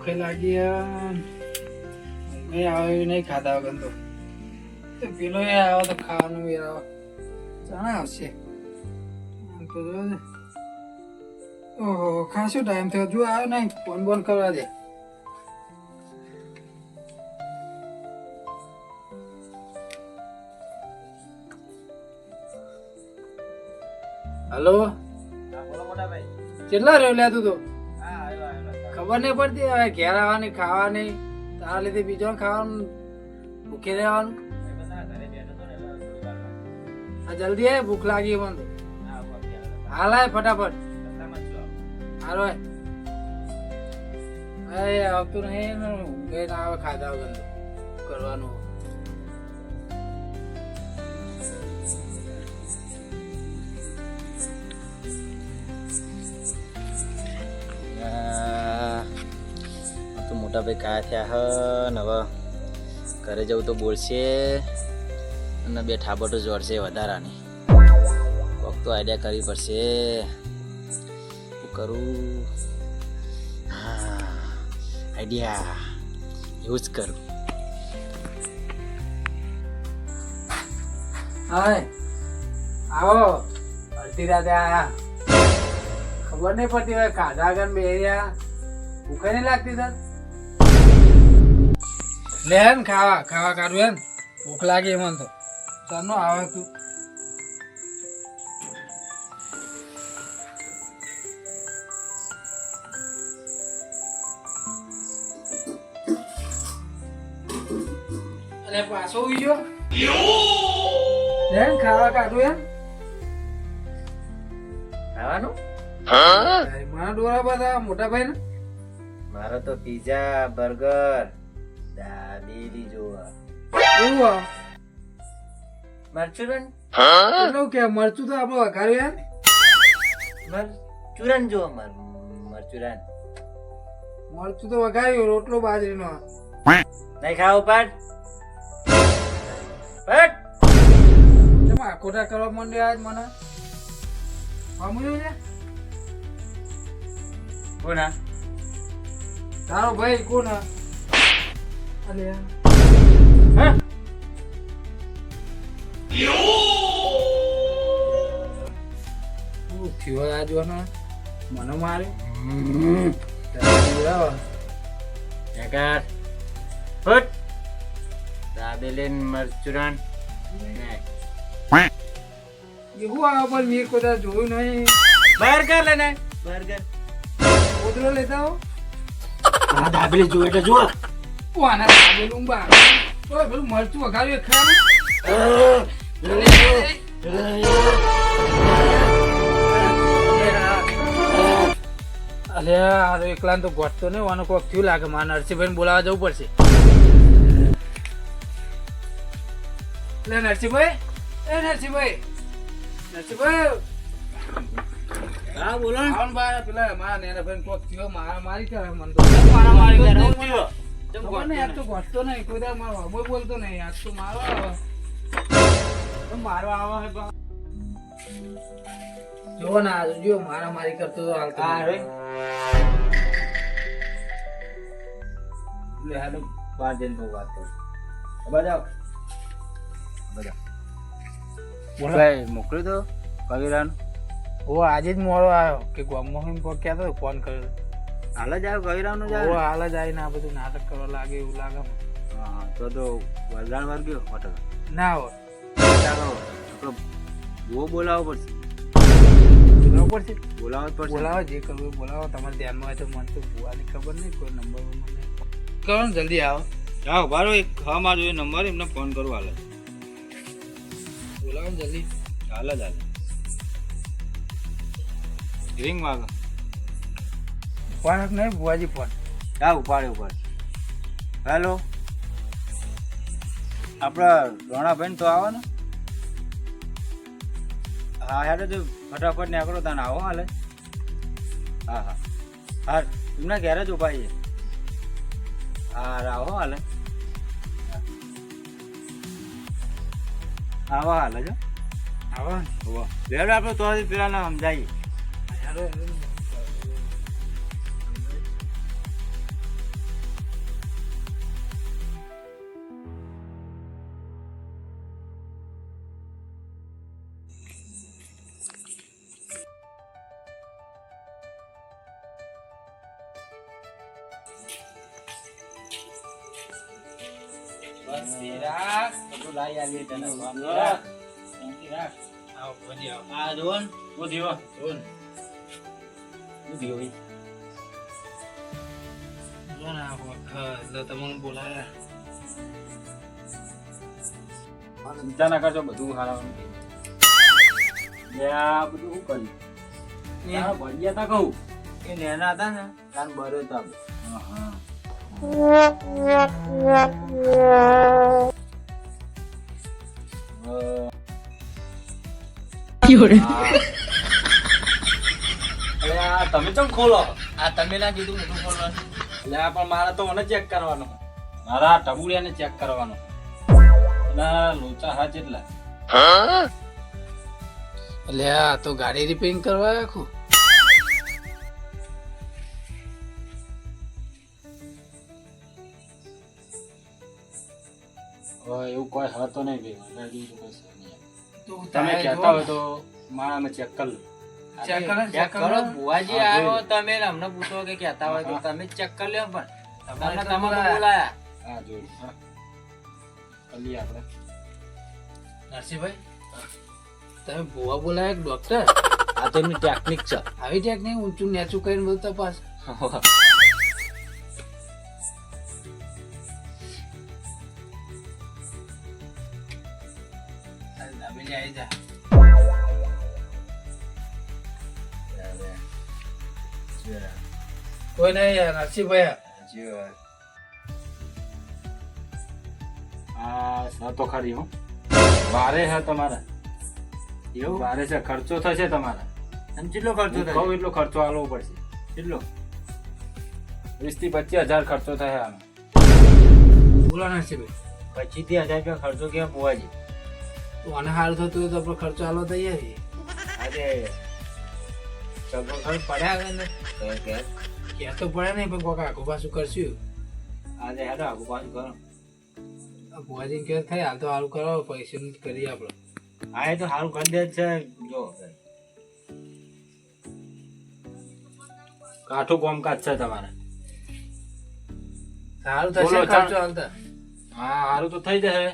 ભૂખે લાગી મેં આવે નહીં ખાધા વગર તો. પેલો એ આવે તો ખાવાનું એ આવે. જાણે આવશે. તો ઓહો ખાસો ટાઈમ થયો. જો આવ્યો નહીં ફોન બોન કરવા દે. હલો? કેટલા રહ્યો લે તું તો? ખબર નહીં પડતી. હવે ઘેર આવવાની, ખાવાની, તારા લીધે બીજો ખાવાનું, ભૂખે રહેવાનું. જલ્દી આય, ભૂખ લાગી મને હાલ આય ફટાફટ. હારો અરે આવતું નહીં ના આવે ખાધા વગર. કરવાનું. મોટા ભાઈ કાયા થયા હ, ને હવે ઘરે જવું તો બોલશે અને બે ઠાબટો જોડશે વધારાની. કોક તો આઈડિયા કરવી પડશે. શું કરું? હા આઈડિયા એવું જ કરું. હાય. આવો. અડધી રાતે આયા. ખબર નહીં પડતી હવે ખાધા આગળ બે રહ્યા ભૂખે નહીં લાગતી સર લે ને ખાવા ખાવા કાઢું એમ ભૂખ લાગી મને તો. ચાલો આવે તું. અને પાછો ઉઈ ગયો ખાવા કાઢું એમ ખાવાનું? મારા ડોરા બધા મોટા ભાઈ ને. મારો તો પીઝા બર્ગર આ? મરચુરન? એટલું કે મરચું તો આપણે વઘાર્યું એમ? મરચુરન જો મર મરચુરન. મરચું તો વઘાર્યું રોટલો બાજરીનો. નહીં ખાવ પટ પટ કેમ આખોટા કરવા માંડ્યો આજ મને? સમજ્યું છે? કોના? તારો ભાઈ કોના? અલ્યા. હા? થયો આ જોવાનો મને બોલાવો. જગાર. ફટ. દાબેલી મરચુરન. એવું આ પણ મેં કોઈ દાડો જોયું નહીં. બર્ગર લેને બર્ગર. કોતરો લેતા હો. આ દાબેલી જો એટલે જો ઓ આના દાબેલું બા ઓય પેલું મરચું વઘાર્યું એ આ તો એકલા તો ગોઠતો નહીં વાનો કોક થયું લાગે. મારે નરસિંહભાઈ બોલાવવા જવું પડશે. લે નરસિંહભાઈ. એ નરસિંહભાઈ. નરસિંહભાઈ. હા બોલો ને. બહાર પેલા મારા નેના ભાઈ કોક થયો મારા મારી કરે મન તો મારા મારી ઘરે હું થયો? નહીં, તો ગોઠતો નહીં. કોઈ દાડો મારો બોલતો નહીં. આજ તો મારો આવે તો મારો આવે જો ને જો મારા મારી કરતો તો હાલતો હા, નહીં. લે હાલો બાર બહુ વાત કરું. બજાવ. ભાઈ મોકલ્યું દો કવિરાનું. ઓ આજે જ મોડો આવ્યો કે હોય ક્યાં તો ફોન કર્યો હાલ જ આવ્યો કવિરાનું જ ઓ આવ્યો હાલ જ આવીને આ બધું નાટક કરવા લાગે એવું લાગે હા તો તો વલદાણ વાર ગયો હોટલ. ના હોય આપણો બહુ બોલાવવો પડશે. બોલાવવું પડશે? બોલાવો જે કરવું બોલાવો. તમારે ધ્યાનમાં હોય તો મને તો ભૂવાની ખબર નહીં કોઈ નંબર મને. કરો ને જલ્દી આવો. હા ઊભા રહો એક હા મારો એ નંબર એમને ફોન કરો હાલ. બોલાવો ને જલ્દી. હાલ જ હાલ રિંગ વાગે. ફોન નહીં ભુવાજી ફોન. હા ઉપાડે ઉપાડે હેલો. આપણા રોણાભાઈ તો આવો ને. હા હેડો જો ફટાફટ નીકળો તને આવો હાલે. હા હા. હા તમને ઘેર જ ઊભા છે હા આવો હાલે. આવો હાલે જો. આવો. લેવડો આપણે તો પેલા સમજાવીએ. શાંતિ રાખ. બધું લાઈ આલીએ તને. શાંતિ રાખ. શાંતિ રાખ. આવો ભજી આવો આ જોન શું થયો જોન શું થયું જોન આ એટલે તમને બોલાયા ચિંતા ના કરજો બધું હારાવાનું બધું શું કર્યું ભણિયા તા કહું એ નેના હતા ને તાર બરો તો હા અરે આ તમે ચમ ખોલો? આ તમે ના કીધું એટલે પણ મારે તો મને ચેક કરવાનો. મારા ટબુડિયાને ચેક કરવાનો. ના લોચા હા જેટલા એટલે આ તો ગાડી રિપેરિંગ કરવા આખું હવે એવું કોઈ હતો નહીં ભાઈ મને તો કશું નહીં. તો તમે કહેતા હોય તો મારા અમે ચેક કરી લો. ચેક કરો ચેક ચેક કરો. કરો બુવાજી આવ્યો તમે અમને પૂછો કે કહેતા હોય તો તમે ચેક કરી લ્યો પણ. તમને તમે બોલાયા. બોલાયા. હા જોઈ. કરી આપણે. નરસિંહભાઈ તમે ભુવા બોલાયા કે ડોક્ટર આ તો એમની ટેકનિક છે. આવી ટેક નહીં ઊંચું નેચું કરીને બધું તપાસ કોઈ નહીં યાર, નરસિંહભાઈ આ તો ખરી હો. વારે છે તમારા. એવું? વારે છે. ખર્ચો થશે તમારા. અને કેટલો ખર્ચો હું એટલો ખર્ચો આલવો પડશે. કેટલો? વીસથી પચીસ હજાર ખર્ચો થાય આનો. બોલો નરસિંહભાઈ પચીસથી હજાર રૂપિયા ખર્ચો ક્યાં બુવાજી તું આને સારું થતું હોય તો આપણે ખર્ચો આલો તૈયાર. આજે સગો ખર્ચ પડ્યા ને કે તો પડે નહીં પણ કોક આખું પાછું કરશું. આજે હેડો આખું પાછું કરો. આ ભુવાજીને થાય હાલ તો સારું કરો પૈસાનું જ કરીએ આપણે. હા એ તો સારું કરી દે છે. જો કાઠું કોમકાજ છે તમારે. સારું થશે ખર્ચો હાલતા. હા સારું તો થઈ જશે.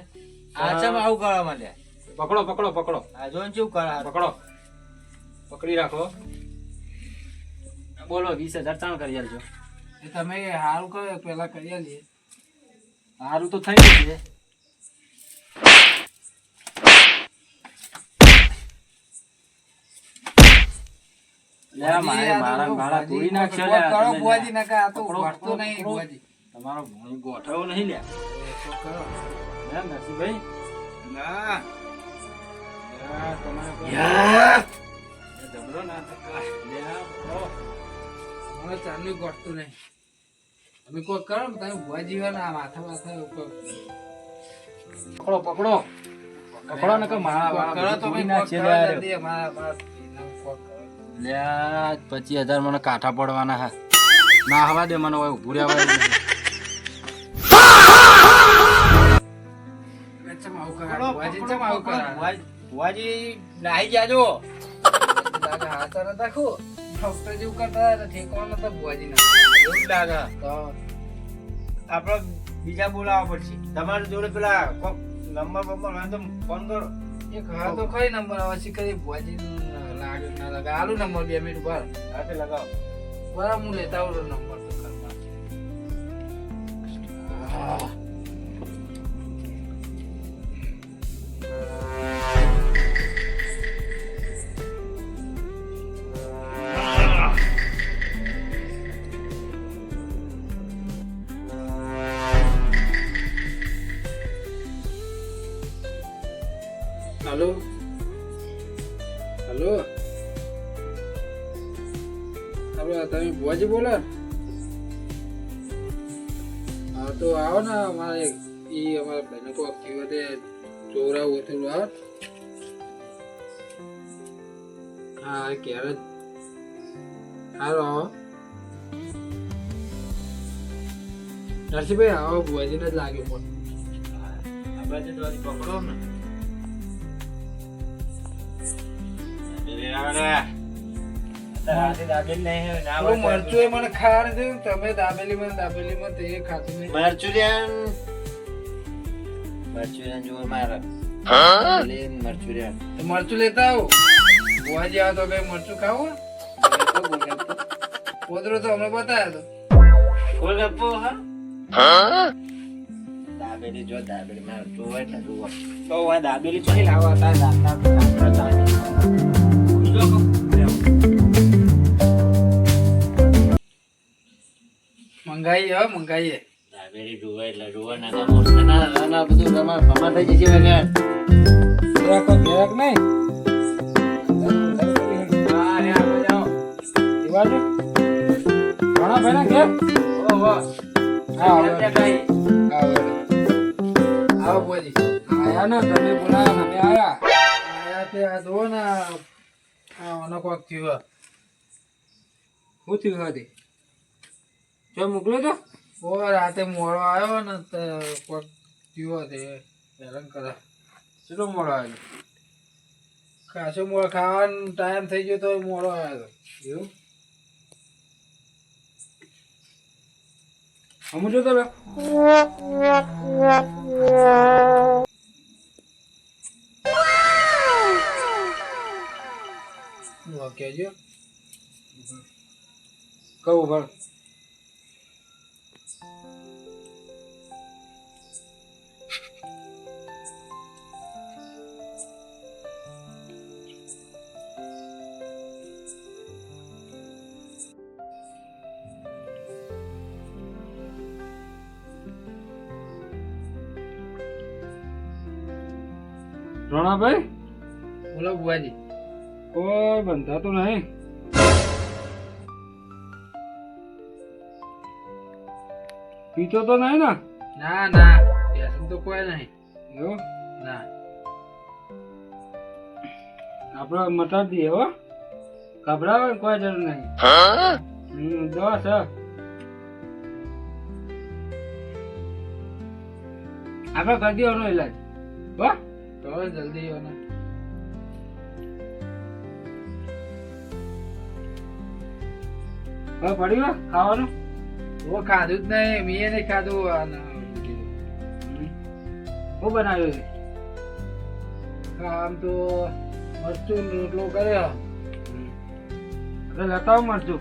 આચમ આવું કરવા માટે. પકડો પકડો પકડો. આ જો ને શું કરા પકડો. પકડી રાખો. બોલો વીસ હજાર ત્રણ કરી આલજો. એ તમે સારું કરો પેલા કરી આલીએ. સારું તો થઈ જશે. તમારો ગોઠવો નહીં લે. લે ના. તમારે ના થકા. મને ચાંદલું ગોઠતું નહીં. તમે કોઈ કરો ને તમે ભુવાજી હોય ને આ માથા માથા ઉપર. પકડો પકડો. પકડો ને કે મારા કરો તો ભાઈ ના છે કરો લે મારા- મારા સ્ત્રીને કોક કરો. લે આ પચીસ હજાર મને કાંઠા પડવાના હા. ના હવા દે મને ઊભું રહેવા દે. ચમ આવું કરે? ભુવાજી નાહી જાજો. લાગે હાથ નતા દાખવો. જેવું કરતા હતા, ઠેકવાનું નતા ભુવાજીના. એવું લાગે. તો આપડે બીજા બોલાવવા પડશે. તમારી જોડે પેલા કોક નંબર બંબર હોય તો ફોન કરો. એક હા તો ખરી નંબર આવે? છે કરી ભુવાજી લાગે ના લાગે. આલુ નંબર બે મિનિટ ઉપર. હાથે લગાવો. બરાબર હું લેતા આવું નંબર તો ઘરમાં. હલો. આપણે તમે ભુવાજી બોલો. હા, તો આવો ને અમારે એ અમારા બહેનો કો અક્કી વખતે ચોરાવું હતું આવો હા ક્યારે? સારું આવો. નરસિંહભાઈ, આવો, ભુવાજીને જ લાગે ફોન આપણે પકડો ને. મરચું મને ખાવાનું થયું તમે દાબેલી માં દાબેલી માં તે ખાતું નહીં. મરચુરિયન મરચુરિયન જુઓ મારે. મરચુરિયન તો મરચું લેતા આવો. બુઆજી આવો તો કઈ મરચું ખાવું પોદરો તો અમે બતાવ્યો તો. ગપ્પો હા? દાબેલી જો દાબેલી. મારે જોવે એટલે જુઓ તો દાબેલી ચોથી લાવવા હતા દાંતા મંગાઈએ હો મંગાઈએ. દાબેલી જુઓ એટલે જુઓ નાના મોટા નાના નાના બધું તમારે ભમા થઈ જશે વગર જરાક જરાક નહીં? હા, રે, આગળ જાઓ. એ બાજુ ઘણા ભાઈ ના ઘેર? ઓહો. હા. એમ હવે. ત્યાં કાંઈ. આવો આવો આયા ને તમે બોલાયા અમે આયા. આયા તે આ જુઓ ને. આ કોક થયું. શું થયું હતી જો મોકલ્યો તો ઓ રાતે મોડો આવ્યો ને તો કોક થયો તે હેરાન કરે ચલો મોડો આવ્યો ખાસો મોડો ખાવાનો ટાઈમ થઈ ગયો તો મોડો આવ્યો હતો એવું સમજો તમે કહેજો કહું ભણ રણાભાઈ બોલો બુઆજી કોઈ બંધાતું નહીં. પીતો તો નહીં ને? ના ના વ્યસન તો કોઈ નહીં. એવું? ના. આપણે મટાડી દઈએ હો. ગભરાવે કોઈ જરૂર નહીં. દવા છે આપણે કરી દેવાનો ઇલાજ હો? કરો જલ્દી અને હવે પડી ગયો ખાવાનું ઓ ખાધું જ નહીં મેં નહીં ખાધું હું બનાવ્યું છે આમ તો મરચું રોટલો કર્યો એટલે લેતા આવું મરચું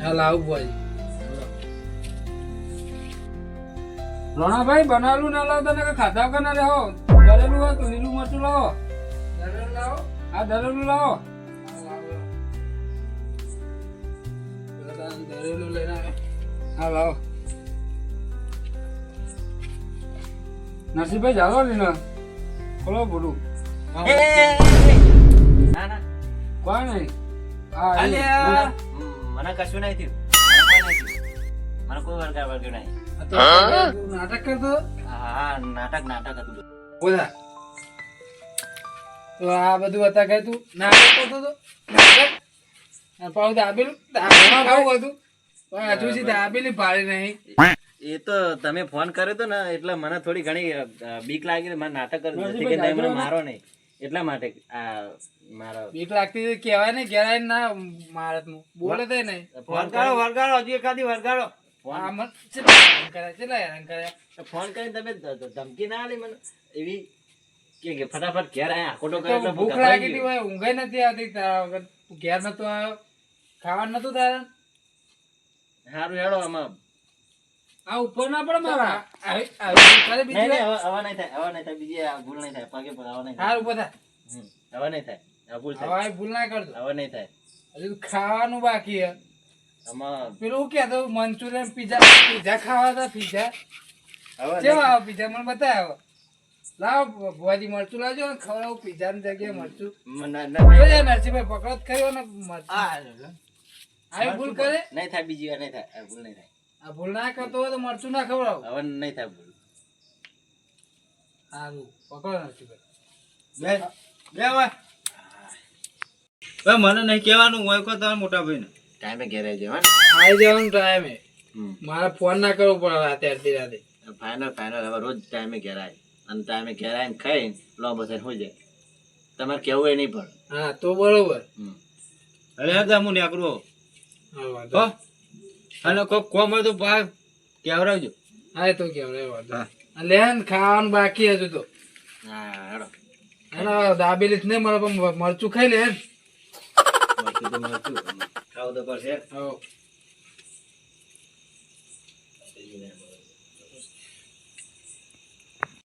હા લાવું ભાઈ રણાભાઈ બનાવેલું ના લાવતા ને ખાધા વગર ના રહો દરેલું હોય તો લીલું મરચું લાવો. દરેલું લાવો? આ દરેલું લાવો. હા દરેલું લઈને આવે. હા લાવો. નરસિંહભાઈ ચાલો ને ખોલો બોલું. ના ના. કોઈ નહીં. હા મને કશું નહીં થયું મને કોઈ નહીં થયું. મને કોઈ વળગા વળગ્યું નહીં. આ તો તું નાટક કરતો? હા હા નાટક નાટક હતું. બોલા. તો આ બધું હતા કે તું નાટક કરતો તો નાટક પાઉ દાબેલું. દાબેલું ખાવું હતું. પણ હજુ સુધી દાબેલી ભાળી નહીં. એ તો તમે ફોન કર્યો તો ને એટલે મને થોડી ઘણી બીક લાગી મને નાટક કરતો કે નહીં, મને મારો નહીં. એટલા માટે આ મારો બીક લાગતી હતી કહેવાય ને ઘેરાય ના મારતનું બોલે તે નહીં ફોન વરગાડો વરગાડો હજી એકાદી વરગાડો ફોન કરે છે હેરાન કર્યા ફોન કરીને તમે ધમકી ના આલી મને? એવી કે કે ફટાફટ ઘેર આયા આકોટો કરે એટલે ભૂખ લાગી હતી ભાઈ ઊંઘે નથી આવતી તારા વગર ઘેર નતો આવ્યો. ખાવાનું નતું તારા? હારું હેડો આમાં. આ ઉપર ના પડે મારા? આવી આવી બીજી હવે હવે નહીં થાય હવે નહીં થાય બીજી આ ભૂલ નહીં થાય પગે પર હવે નહીં થાય. ઉપર થાય હવે નહીં થાય આ ભૂલ થાય. આવી ભૂલ ના કરતો. હવે નહીં થાય. હજુ ખાવાનું બાકી હે આમાં પેલું કે મંચુરિયન પીઝા પીઝા ખાવા હતા પીઝા? હવે કેવા. પીઝા? મને બતાવો. લાવો ભુવાજી મરચું લાવજો ને ખવડાવું પીઝા ની જગ્યાએ મરચું. નરસિંહભાઈ પકડો જ ને આવી ભૂલ કરે? નહીં થાય બીજી વાર નહીં થાય ભૂલ નહીં થાય. આ ભૂલ ના કરતો હોય તો મરચું ના ખવડાવો. હવે નહીં થાય ભૂલ. સારું પકડો નરસિંહભાઈ બે બે મને નહીં કહેવાનું હોય કો તારા મોટા ભાઈ ને ટાઈમે ઘેરે જવા ને આવી જવાનું ટાઈમે. મારે ફોન ના કરવો પડે રાતે અડધી રાતે. ફાઇનલ ફાઇનલ હવે રોજ ટાઈમે ઘેર આવે. અને ટાઈમે ઘેર આવીને ખાઈને લો થઈને હોઈ જાય. તમારે કેવું એ નહીં પડે હા તો બરોબર. અરે હા હું નીકળું હા વાંધો હો? અને કોક કોમ હોય તો બહાર કેવડાવજો. હા એ તો કેમ રે વાંધો હા. લે ને ખાવાનું બાકી હજુ તો. હા હેડો. અને દાબેલી નહીં મળે પણ મરચું ખાઈ લે મરચું તો ખાવું તો પડશે. હવ